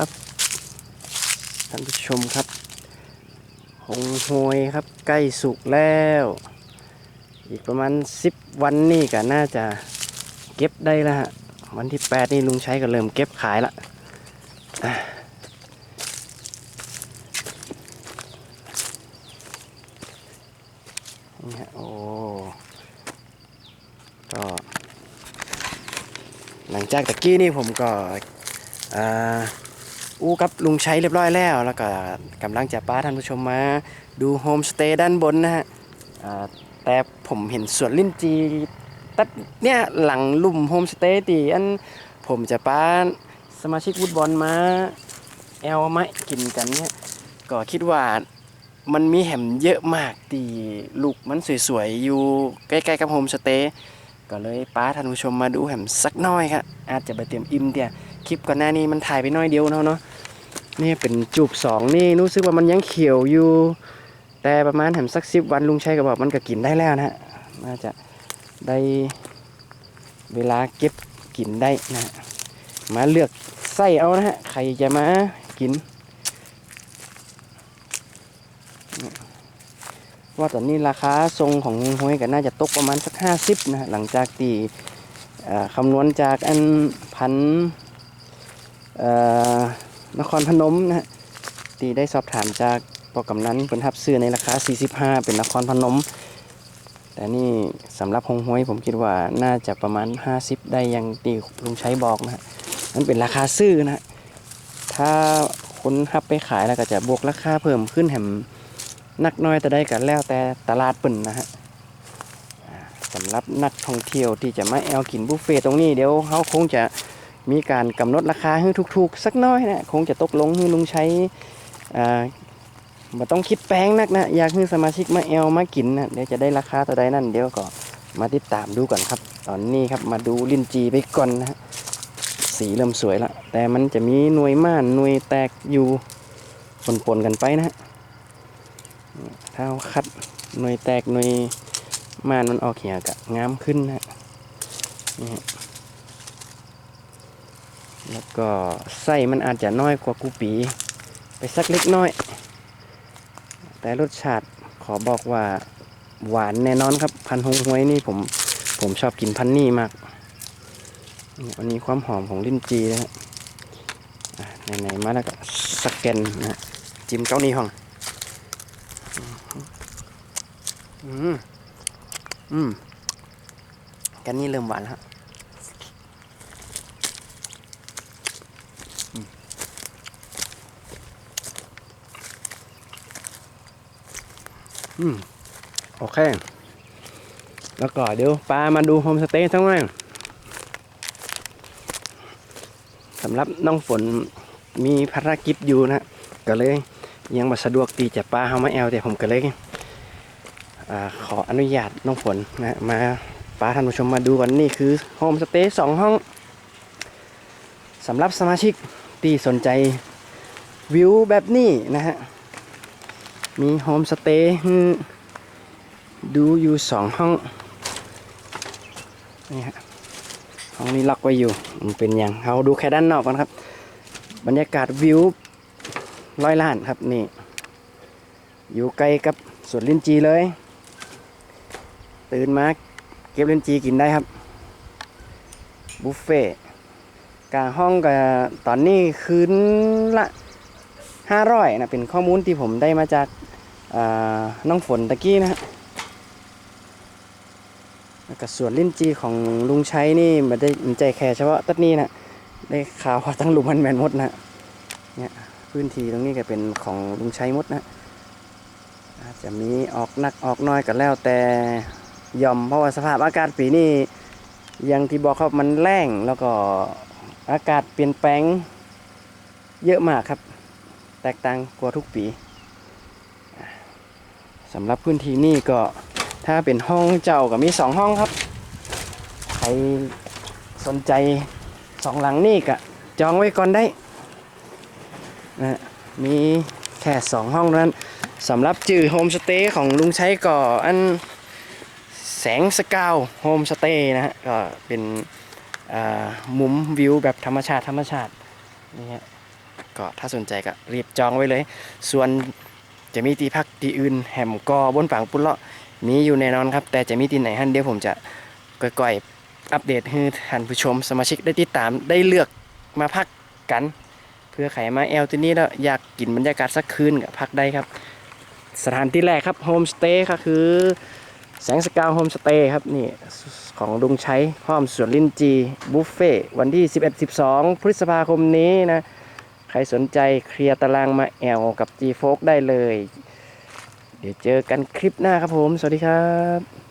ครับท่านผู้ชมครับหงหวยครับใกล้สุกแล้ว อีกประมาณสิบวันนี่ก็น่าจะเก็บได้แล้วฮะวันที่แปดนี่ลุงใช้ก็เริ่มเก็บขายละอะนี่ฮะโอ้ก็หลังจากตะกี้นี่ผมก็อ่า อู้กับลุงใช้เรียบร้อยแล้ว แล้วก็กำลังจะป้าท่านผู้ชมมาดูโฮมสเตย์ด้านบนนะฮะแต่ผมเห็นสวนลิ้นจีตัดเนี่ยหลังลุ่มโฮมสเตย์ตีอันผมจะป้าสมาชิกฟุตบอลมาแอลไม้กินกันเนี่ยก็คิดว่ามันมีแหมเยอะมากตีลูกมันสวยๆ อยู่ใกล้ๆกับโฮมสเตย์ก็เลยป้าท่านผู้ชมมาดูแหมสักน้อยครับอาจจะไปเตรียมอิ่มเดีย คลิปก่อนหน้านี้มันถ่ายไปน้อยเดียวเนาะเนาะนี่เป็นจูบสองนี่รู้สึกว่ามันยังเขียวอยู่ แต่ประมาณแหมสักสิบวันลุงชัยก็บอกมันก็กินได้แล้วนะฮะน่าจะได้เวลาเก็บกินได้นะฮะมาเลือกไส้เอานะฮะใครจะมากินว่าตอนนี้ราคาทรงของหวยก็น่าจะตกประมาณสักห้าสิบนะหลังจากที่เอ่อคำนวณจากอันพัน นครพนมนะฮะที่ได้สอบถามจากปอกำนั้นเป็นทับซื้อในราคา 45 เป็นนครพนม แต่นี่สำหรับหงหวยผมคิดว่าน่าจะประมาณ 50 ได้ยังตีลุงใช้บอกนะฮะนั่นเป็นราคาซื้อนะฮะถ้าคนทับไปขายแล้วก็จะบวกราคาเพิ่มขึ้นแหมนักน้อยแต่ได้กันแล้วแต่ตลาดเปิ่นนะฮะสำหรับนักท่องเที่ยวที่จะมาแอลกินบุฟเฟ่ตรงนี้เดี๋ยวเขาคงจะ มีการกำหนดราคาให้ถูกๆ สักน้อยนะคงจะตกลงให้ลุงใช้อ่าบ่ต้องคิดแพงนักนะอยากให้สมาชิกมาแอลมากินนะเดี๋ยวจะได้ราคาต่อใดนั่นเดี๋ยวก็มาติดตามดูก่อนครับ ตอนนี้ครับมาดูลิ้นจีไปก่อนนะฮะสีเริ่มสวยละแต่มันจะมีหน่วยม่านหน่วยแตกอยู่ปนๆกันไปนะฮะถ้าเอาคัดหน่วยแตกหน่วยม่านมันออกเหี่ยกะงามขึ้นนะนี่ฮะ แล้วก็ไส้มันอาจจะน้อยกว่ากูปี ไปสักเล็กน้อย แต่รสชาติขอบอกว่าหวานแน่นอนครับ พันธุ์ฮงหวยนี่ผมผมชอบกินพันนี่มากอันนี้ความหอมของลิ้นจีนะฮะอะไหนๆมาแล้วก็สแกนนะจิ้มเก้านี่ห้อง อืม อืม กันนี่เริ่มหวานแล้วฮะอืม อืมโอเค แล้วก็เดี๋ยวปลามาดูโฮมสเตย์ทั้งนั้นสำหรับน้องฝนมีภารกิจอยู่นะก็เลยยังมาสะดวกตีจะปลาเฮามาแอลแต่ผมก็เลยอขออนุญาตน้องฝนนะมาปาท่านผู้ชมมาดูกันนี่คือโฮมสเตย์สองห้องสำหรับสมาชิกที่สนใจวิวแบบนี้นะฮะ มีโฮมสเตย์ดูอยู่สองห้องนี่ฮะห้องนี้ล็อกไว้อยู่มันเป็นอย่างเราดูแค่ด้านนอกก่อนครับ บรรยากาศวิวร้อยล้านครับนี่ อยู่ใกล้กับสวนลิ้นจีเลย ตื่นมาเก็บลิ้นจีกินได้ครับบุฟเฟ่ต์กางห้องก็ตอนนี้คืนละห้าร้อยนะเป็นข้อมูลที่ผมได้มาจาก น้องฝนตะกี้นะฮะแล้วก็สวนลิ้นจีของลุงชัยนี่มันได้มันใจแค่เฉพาะตัดนี้นะได้ข่าวว่าทั้งหลุมมันแมนมดนะเนี่ยพื้นที่ตรงนี้ก็เป็นของลุงชัยหมดนะอาจจะมีออกนักออกน้อยกันแล้วแต่ยอมเพราะว่าสภาพอากาศปีนี้อยังที่บอกครับมันแรงแล้วก็อากาศเปลี่ยนแปลงเยอะมากครับ แตกต่างกว่าทุกปี สำหรับพื้นที่นี่ก็ถ้าเป็นห้องเจ้าก็มีสองห้องครับ ใครสนใจสองหลังนี่ก็จองไว้ก่อนได้นะมีแค่สองห้องนั้นสำหรับจื่อโฮมสเตย์ของลุงใช้ก่ออันแสงสกาวโฮมสเตย์นะฮะก็เป็นมุมวิวแบบธรรมชาติธรรมชาตินี่ฮะก็ถ้าสนใจก็รีบจองไว้เลย ส่วน จะมีที่พักที่อื่นแหมกอบนฝั่งปุ้นเลาะมีอยู่แน่นอนครับ แต่จะมีที่ไหนฮันเดี๋ยวผมจะก่อยๆอัปเดตให้ท่านผู้ชมสมาชิกได้ติดตามได้เลือกมาพักกัน เพื่อใครมาแอลที่นี่แล้วอยากกินบรรยากาศสักคืนก็พักได้ครับ สถานที่แรกครับโฮมสเตย์ก็คือแสงสกาวโฮมสเตย์ครับนี่ของลุงชัยพร้อมสวนลินจีบุฟเฟ่วันที่ 11-12 พฤษภาคมนี้นะ ครสนใจเคลียร์ตารางมาแอลกับ G f o ได้เลย เดี๋ยวเจอกันคลิปหน้าครับผม สวัสดีครับ